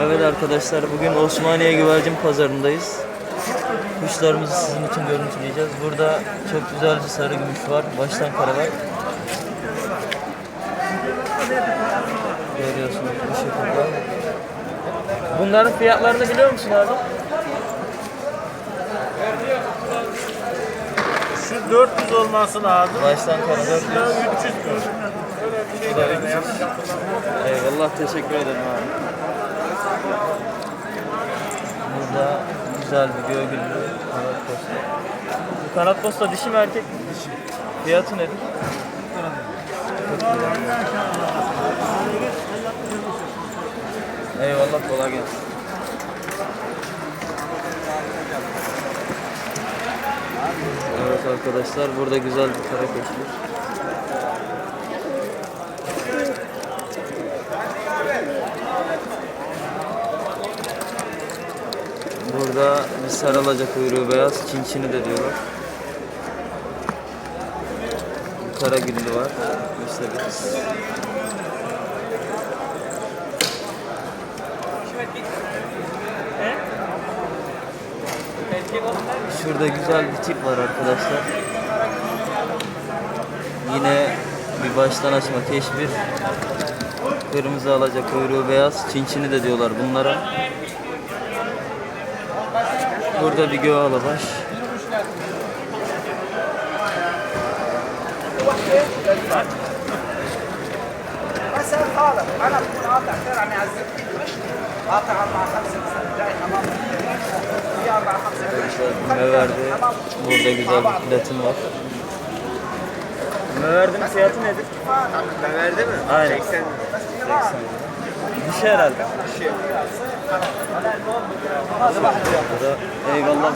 Evet arkadaşlar bugün Osmaniye Güvercin Pazarı'ndayız. Kuşlarımızı sizin için görüntüleyeceğiz. Burada çok güzel bir sarı gümüş var. Baştan kara var. Görüyorsunuz bu şekilde. Bunların fiyatlarını biliyor musun abi? Şu 400 olması lazım. Baştan kara 400. Şu da 300 mü? 300. Eyvallah teşekkür ederim abi. Burada güzel bir göğgüllü kanat posta. Bu kanat posta dişi mi erkek mi? Dişi. Fiyatı nedir? Eyvallah kolay gelsin. Evet arkadaşlar burada güzel bir kara keşif. Burada bir sarılaca kuyruğu beyaz, çinçini de diyorlar. Kara güllü var. Gösteririz. Şurada güzel bir tip var arkadaşlar. Yine bir baştan açma keşfir. Kırmızı alaca kuyruğu beyaz, çinçini de diyorlar bunlara. Burada bir göğe var. Ne verdi? Burada güzel bir platin var. Ne verdin fiyatı nedir? Ne verdi mi? Aynen. 80 80 lira. Dişi herhalde. Dişi. Eyvallah.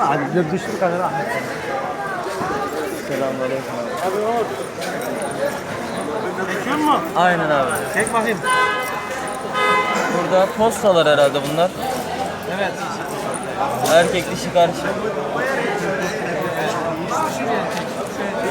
Abi düştü kadar rahmet. Selamun aleyküm abi. Abi olur. Çekiyor mu? Aynen abi. Çek bakayım. Burada postalar herhalde bunlar. Evet. Erkek dişi karşı.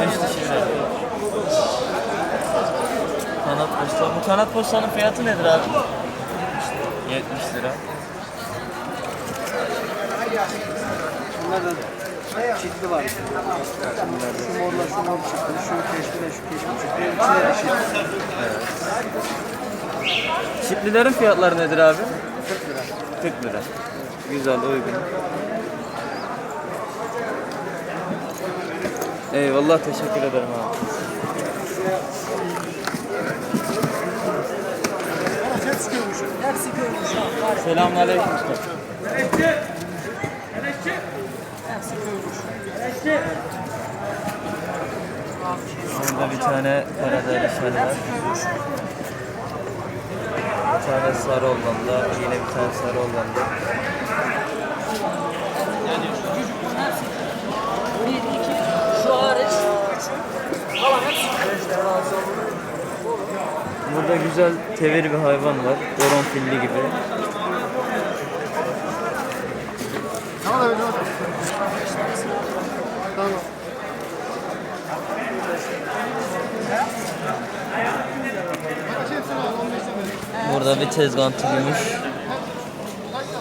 Beş dişi. Kanat posta. Bu kanat postanın fiyatı nedir abi? 70 lira. Bunlardan çiftli var. Şu morla şu mor çıktı, şu keşfine şu keşfine çıktı. İçine de. Çiftlilerin fiyatları nedir abi? 40 lira. 40 lira. Güzel, uygun. Eyvallah, teşekkür ederim abi. Hepsi görmüş. Selamünaleyküm usta. Hepsi görmüş. Burada bir tane karadağ şali var. Bir tane sarı ollanda, yine bir tane sarı ollanda. Şu hariç. Burada güzel tevir bir hayvan var. Boron filli gibi. Burada bir tezgantı gümüş.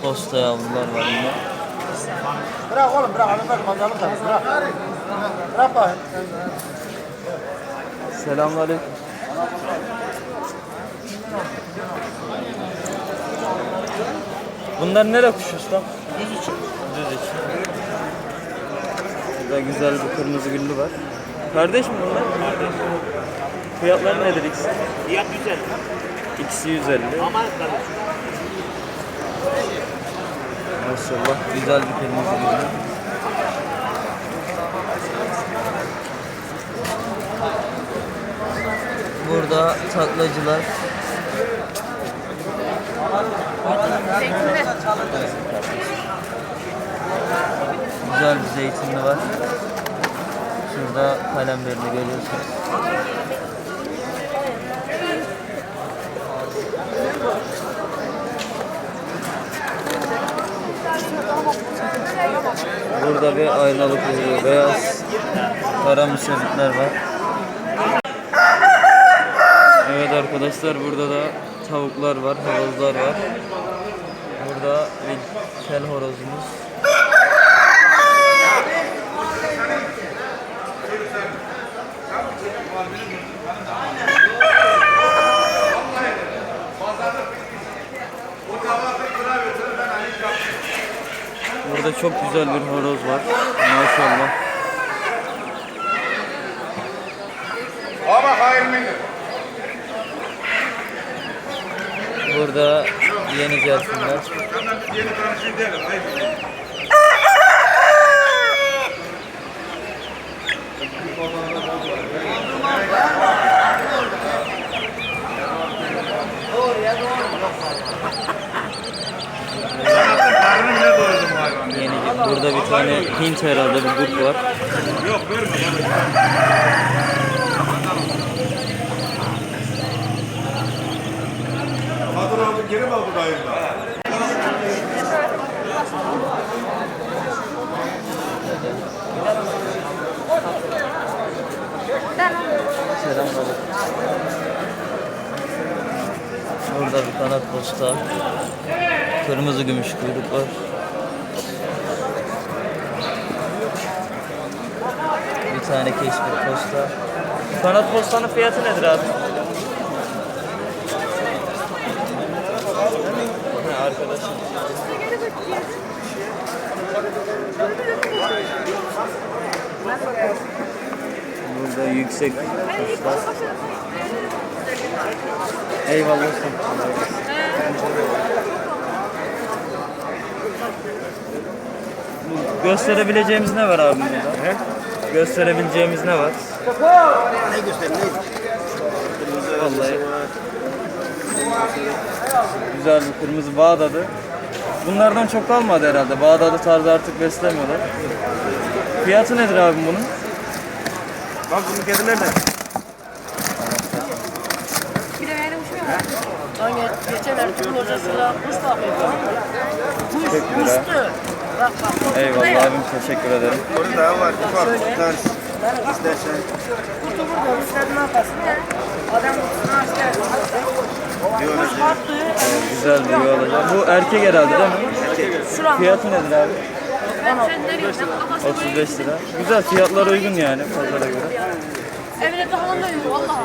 Posta yavrular var yine. Bırak oğlum bırak. Abi bırak. Pazarlık da bırak. Bırak bakayım. Selamünaleyküm. Bunlar nere kuşu usta? Düz için. Düz için. Burada güzel bir kırmızı güllü var. Kardeş mi bunlar? Kardeş. Fiyatları nedir ikisi? Fiyat güzel. İkisi 150. Aman kardeşim. Maşallah güzel bir kırmızı güllü. Burada taklacılar. Güzel bir zeytinli var. Şurada kalemlerini görüyorsunuz. Burada bir aynalı kuyruğu, beyaz, kara müsebitler var. Evet arkadaşlar burada da tavuklar var, horozlar var. Burada bir kel horozumuz. Burada çok güzel bir horoz var. Maşallah. Ama hayır mıydı? Burada yeni gelsinler. Yeni burada bir tane Hint herhalde bir kurt var. Yok verme. Geri aldı dayımda? Selamünaleyküm. Burada bir kanat posta. Kırmızı gümüş kuyruk var. Bir tane keşfir posta. Kanat postanın fiyatı nedir abi? Arkadaşım. Burada yüksek kuşlar. Eyvallah Gösterebileceğimiz ne var abi burada? Gösterebileceğimiz ne var? Ne göstereyim? Vallahi. Güzel bir kırmızı Bağdat'ı. Bunlardan çok kalmadı herhalde. Bağdat'ı tarzı artık beslemiyorlar. Fiyatı nedir abi bunun? Bak bunun kediler de. Bir de benim şu ya. Hani geçen Ertuğrul hocasıyla kuş bakıyordu. Kuş, kuştu. Bak bak. Eyvallah abim teşekkür ederim. Orada daha var. Ufak. Ters. İstersen. Kurtu burada üstlerinin arkasında. Adam kutusunu açtı. Baktı. Güzel bir yuva olacak. Bu erkek herhalde değil mi? Şuram. Fiyatı nedir abi? Ben sen nereye? Ben 35 lira. Güzel fiyatlar uygun yani pazara göre. Evine de halamla yürü valla.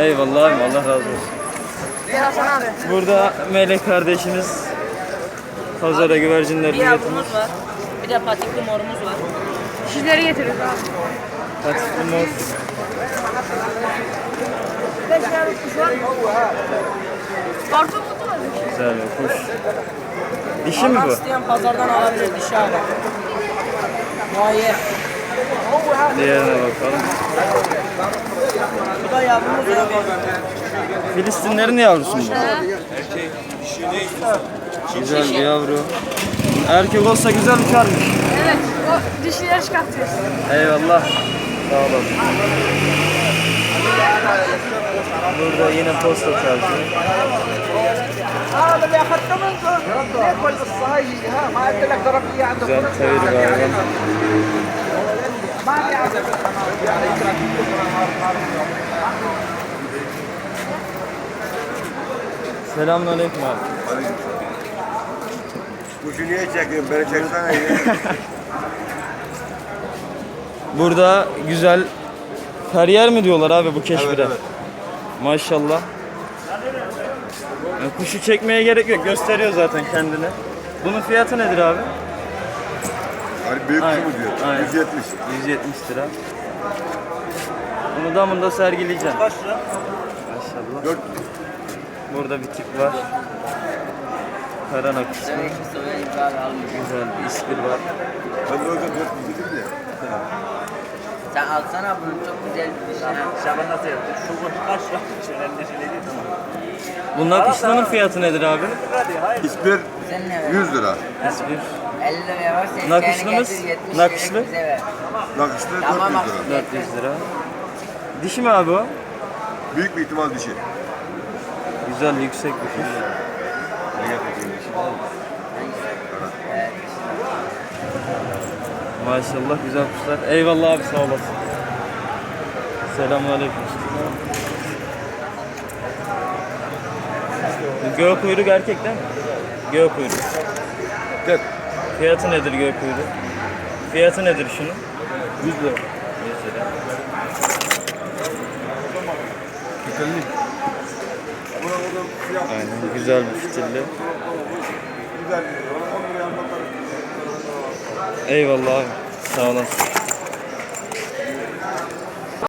Eyvallah abim Allah razı olsun. Gel Hasan abi. Burada Melek kardeşimiz pazara güvercinler Bir üretmiş. yavrumuz var. Bir de patikli morumuz var. Şişleri getiriyoruz abi. Patikli mor. Beş yavru kuş var. Karton kutu var. Güzel kuş. Dişi mi bu? isteyen pazardan alabilir dişi abi. Muayyer. Diğerine bakalım. Bu da yavrumuz abi. Filistinlerin yavrusu mu? Güzel bir yavru. Erkek olsa güzel uçarmış. Evet, o dişileri çıkartıyoruz. Eyvallah. Sağ olasın. Burada yine posta tarzı. Güzel tavır bayram. Selamun aleyküm abi. Aleyküm Kuşu niye çekiyorsun? Beni çeksene ya. Burada güzel Feryer mi diyorlar abi bu keşfire? Evet, evet. Maşallah. Yani kuşu çekmeye gerek yok. Gösteriyor zaten kendini. Bunun fiyatı nedir abi? Hani büyük Aynen, kumu diyor. aynen. 170. 170 lira. Bunu damında sergileyeceğim. Kaç lira? Maşallah. 4 Burada bir tip var. Karan akışlı. Güzel bir ispir var. Ben de o yüzden 4 dedim ya. Sen alsana bunu çok güzel bir şey. Şaban nasıl yaptı? Şu kuş kaç lira? Şöyle neşeli değil tamam. Nakışlının fiyatı nedir abi? Hadi hayır. İspir Sen ne ver? 100 lira. İspir. 50 liraya var. Sen Nakışlımız, getir 70 nakışlı. lira bize ver. Nakışlı 400 Tamam lira. abi. 400 lira. Dişi mi abi o? Büyük bir ihtimal dişi. Güzel yüksek bir kuş. Ne getirdiğin dişi? Maşallah güzel kuşlar. Eyvallah abi sağ olasın. Selamünaleyküm. Göğe kuyruk erkek değil mi? Göğe kuyruk. Gel. Fiyatı nedir göğe kuyruğu? Fiyatı nedir şunun? 100 lira. 100 lira. Güzellik. Buna burada fiyat Aynen güzel bir fitilli. güzel. 10 liraya anlatarım. Eyvallah abi. Sağ olasın.